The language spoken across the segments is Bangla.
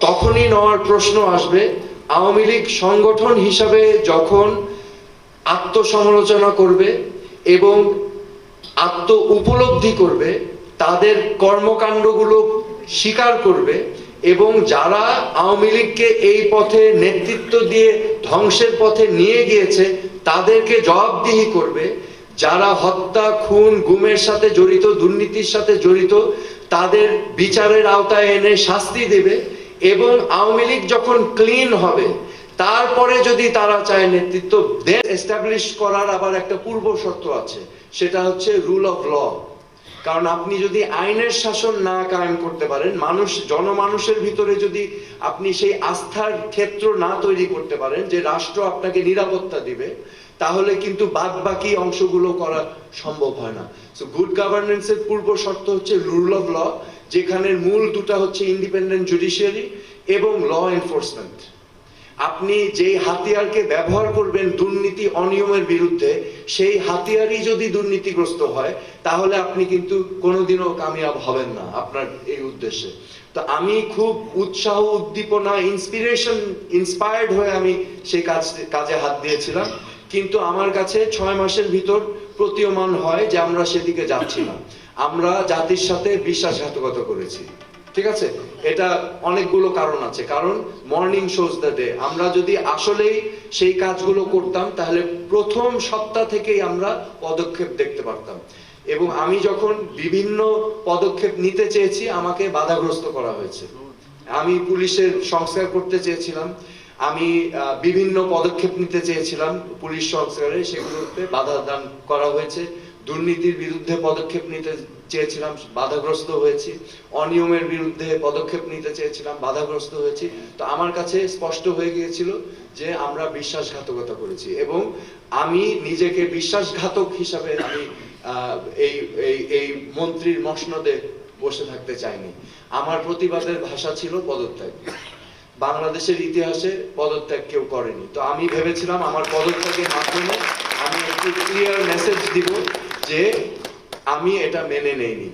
তখনই নেওয়ার প্রশ্ন আসবে। আওয়ামী লীগ সংগঠন হিসাবে যখন আত্মসমালোচনা করবে এবং আত্ম উপলব্ধি করবে, তাদের কর্মকাণ্ডগুলো স্বীকার করবে এবং যারা আওয়ামী লীগকে এই পথে নেতৃত্ব দিয়ে ধ্বংসের পথে নিয়ে গিয়েছে, তাদেরকে জবাবদিহি করবে। যারা হত্যা, খুন, গুমের সাথে জড়িত, দুর্নীতির সাথে জড়িত, তাদের বিচারের আওতায় এনে শাস্তি দেবে। এবং আওয়ামী লীগ যখন ক্লিন হবে, তারপরে যদি তারা চায় নেতৃত্ব এস্টাবলিশ করার আবার একটা পূর্ব শর্ত আছে, সেটা হচ্ছে রুল অফ ল কারণ আপনি যদি আইনের শাসন না কায়েম করতে পারেন, মানুষ, জনমানুষের ভিতরে যদি আপনি সেই আস্থার ক্ষেত্র না তৈরি করতে পারেন, যে রাষ্ট্র আপনাকে নিরাপত্তা দিবে, তাহলে কিন্তু বাদ বাকি অংশগুলো করা সম্ভব হয় না। সো গুড গভর্নেন্সের পূর্ব শর্ত হচ্ছে রুল অফ ল যেখানে মূল দুটা হচ্ছে ইন্ডিপেন্ডেন্ট জুডিশিয়ারি এবং ল এনফোর্সমেন্ট আপনি যেই হাতিয়ারকে ব্যবহার করবেন দুর্নীতি অনিয়মের বিরুদ্ধে, সেই হাতিয়ারই যদি দুর্নীতিগ্রস্ত হয়, তাহলে আপনি কিন্তু কোনোদিনও কামিয়াব হবেন না আপনার এই উদ্দেশ্যে। তো আমি খুব উৎসাহ, উদ্দীপনা ইন্সপিরেশন ইন্সপায়ার্ড হয়ে আমি সেই কাজ, কাজে হাত দিয়েছিলাম। কিন্তু আমার কাছে ছয় মাসের ভিতর প্রতীয়মান হয় যে আমরা সেদিকে যাচ্ছি না। আমরা জাতির সাথে বিশ্বাসঘাতকতা করেছি। ঠিক আছে? এটা অনেকগুলো কারণ আছে। কারণ মর্নিং শোজ দ্য ডে আমরা যদি আসলেই সেই কাজগুলো করতাম, তাহলে প্রথম সপ্তাহ থেকেই আমরা পদক্ষেপ দেখতে পারতাম। এবং আমি যখন বিভিন্ন পদক্ষেপ নিতে চেয়েছি, আমাকে বাধাগ্রস্ত করা হয়েছে। আমি পুলিশের সংস্কার করতে চেয়েছিলাম। আমি বিভিন্ন পদক্ষেপ নিতে চেয়েছিলাম পুলিশ সংস্কারে। সেগুলোতে বাধা দান করা হয়েছে। দুর্নীতির বিরুদ্ধে পদক্ষেপ নিতে চেয়েছিলাম, বাধাগ্রস্ত হয়েছি। অনিয়মের বিরুদ্ধে পদক্ষেপ নিতে চেয়েছিলাম, বাধাগ্রস্ত হয়েছি। তো আমার কাছে স্পষ্ট হয়ে গিয়েছিল যে আমরা বিশ্বাসঘাতকতা করেছি এবং আমি নিজেকে বিশ্বাসঘাতক হিসাবে আমি এই এই মন্ত্রীর মসনদে বসে থাকতে চাইনি। আমার প্রতিবাদের ভাষা ছিল পদত্যাগ। বাংলাদেশের ইতিহাসে পদত্যাগ কেউ করেনি। তো আমি ভেবেছিলাম আমার পদত্যাগের মাধ্যমে আমি একটি ক্লিয়ার মেসেজ দিব যে আমি এটা মেনে নেইনি।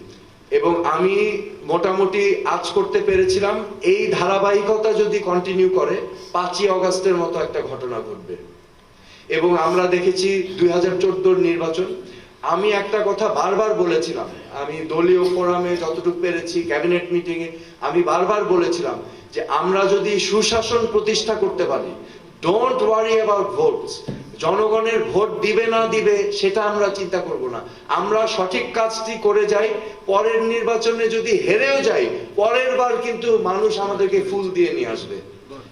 এবং আমি মোটামুটি আজ করতে পেরেছিলাম, এই ধারাবাহিকতা যদি কন্টিনিউ করে, পাঁচই অগস্টের মতো একটা ঘটনা ঘটবে। এবং আমরা দেখেছি দুই হাজার নির্বাচন। আমি একটা কথা বারবার বলেছিলাম, আমি দলীয় ফোরামে যতটুকু পেরেছি, ক্যাবিনেট মিটিং এ আমি বারবার বলেছিলাম যে আমরা যদি সুশাসন প্রতিষ্ঠা করতে পারি ডোন্ট ওয়ারি অ্যাবাউট ভোটস জনগণের ভোট দিবে না দিবে, সেটা আমরা চিন্তা করব না। আমরা সঠিক কাজটি করে যাই, পরের নির্বাচনে যদি হেরেও যাই, পরের বার কিন্তু মানুষ আমাদেরকে ফুল দিয়ে নিয়ে আসবে।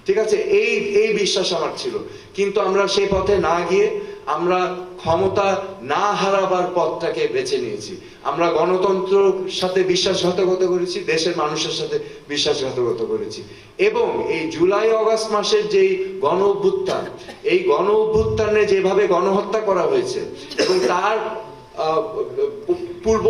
ঠিক আছে? এই এই বিশ্বাস আমার ছিল। কিন্তু আমরা সেই পথে না গিয়ে আমরা ক্ষমতা না হারাবার পথটাকে বেছে নিয়েছি। আমরা গণতন্ত্র সাথে বিশ্বাসঘাতকতা করেছি, দেশের মানুষের সাথে বিশ্বাসঘাতকতা করেছি। এবং এই জুলাই, অগাস্ট মাসের যেই গণ অভ্যুত্থান এই গণ অভ্যুত্থানে যেভাবে গণহত্যা করা হয়েছে এবং তার পূর্ব